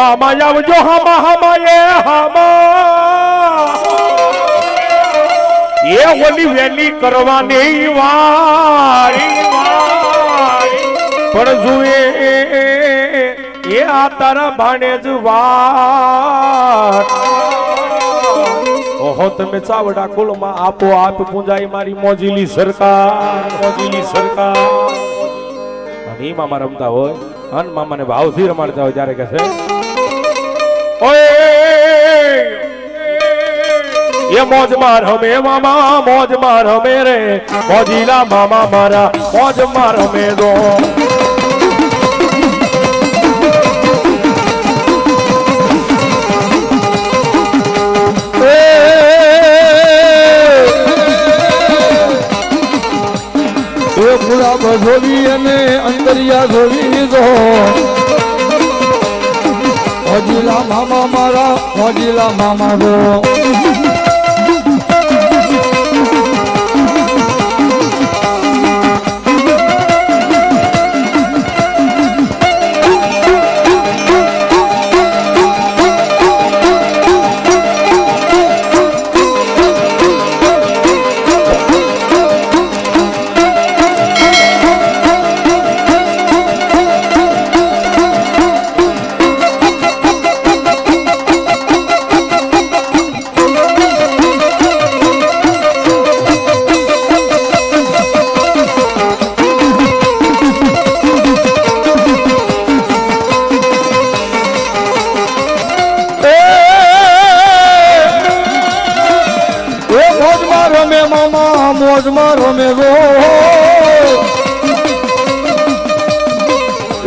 મામા આવજો, હામા હામા, એ હામા. એ ઓલી વેલી કરવાની વારી. પણ જુએ એ આ તારા ભાણે જ વાર ઓહો, તમે ચાવડા કુલમાં આપો, આપ પૂંજાઈ મારી મોજીલી સરકાર મોજીલી સરકાર. અને એ મામા રમતા હોય, અન મામાને ભાવથી રમાડતા હોય, ત્યારે કહે છે એ મોજ માર હમે મામા મોજ માર હમે રે મોજીલા મામા મારા મોજ માર હમે દો એ ગુલાબ જોવી અને અંતરિયા જોવી દો મોજીલા મામા મારા મોજીલા મામા દો મોજમાં રમે મામા, મોજમાં રમે ગો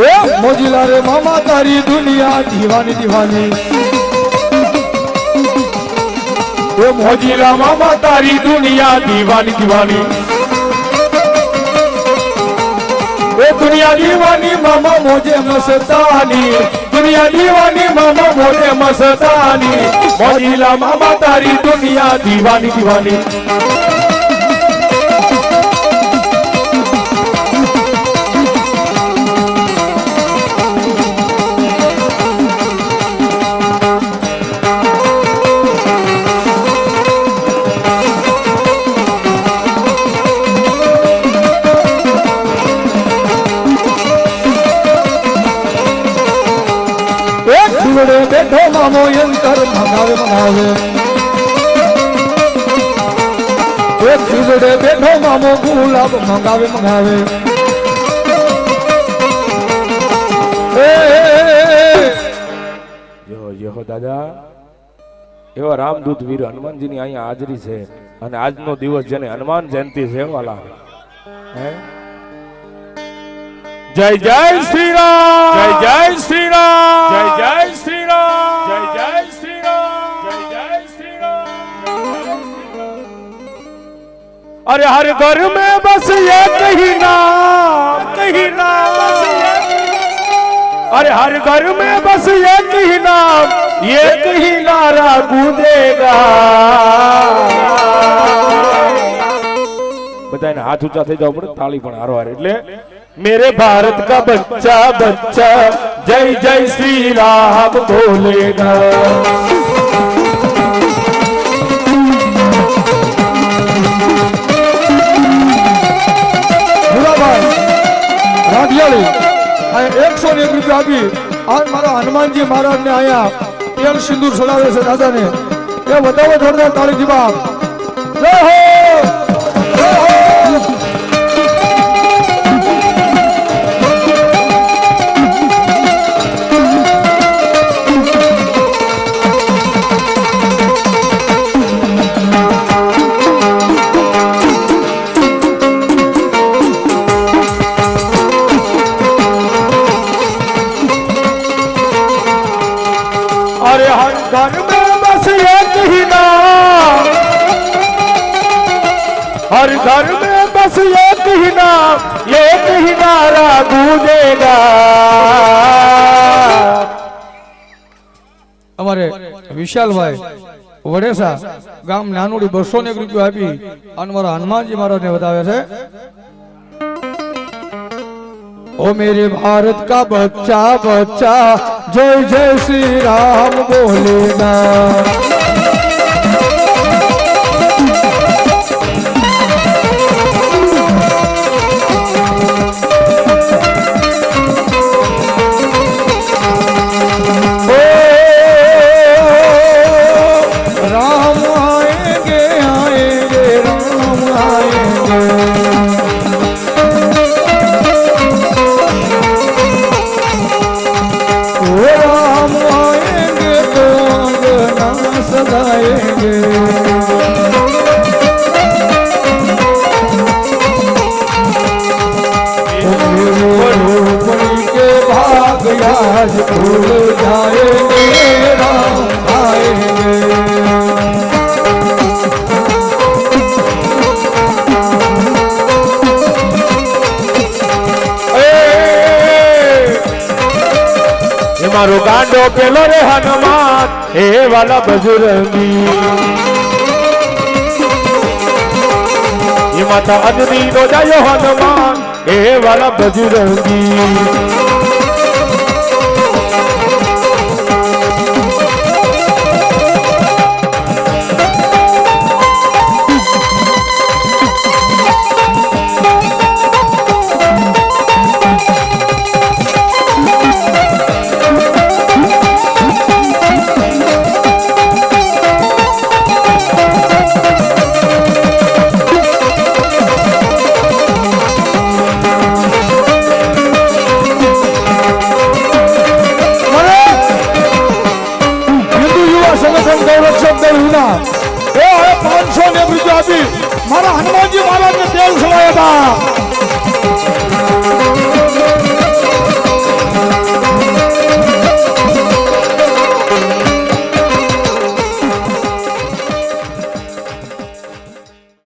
એ મોજીલા રે મામા, તારી દુનિયા દીવાની દીવાની. એ મોજીલા મામા, તારી દુનિયા દીવાની દીવાની. એ દુનિયા દીવાની મામા મોજે મસ્તાની. દુનિયા દીવાની મામા મોજે મસ્તાની. મોજીલા મામા તારી દુનિયા દીવાની દીવાની. એક બેઠો મામો યંતર મંગાવે મંગાવે એક દીવડે બેઠો મામો ગુલાબ મંગાવે મંગાવે એ, એ, એ, યો યો દાદા. એવા રામદૂત વીર હનુમાનજીની અહીંયા હાજરી છે અને આજનો દિવસ જેને હનુમાન જયંતિ છે વાલા હે? જય જય શ્રી રામ! अरे हर घर में बस एक ही नाम ही नाम अरे हर घर में बस एक ही नाम एक ही नारा गूंजेगा બધાને હાથ ઊંચા થઈ જવા પડે તાળી પણ હારો હાર એટલે મેરે ભારત કા બચ્ચા બચ્ચા જય જય શ્રી રામ બોલેગા ભૂરાભાઈ રાઠિયાળી એકસો ને એક રૂપિયા આ મારા હનુમાનજી મહારાજને અહીંયા તેલ સિંદૂર ચડાવે છે દાદાને. એ વધાવો જોરદાર તાળી બાપ જય હો! हर घर में बस एक ही नाम, एक ही नारा गूंजेगा। અમારે વિશાલભાઈ વડેસા ગામ નાનુડી બસો ને રૂપિયા આપી અને મારા હનુમાનજી મહારાજને બતાવે છે. ઓ મેરે ભારત કા બચ્ચા બચ્ચા, જય જય શ્રી રામ બોલેના મારો ગાંડો પેલો રે હનુમાન, એ વાલા બજરંગી એ માતા અજની નો જાયો હનુમાન, એ વાલા બજરંગી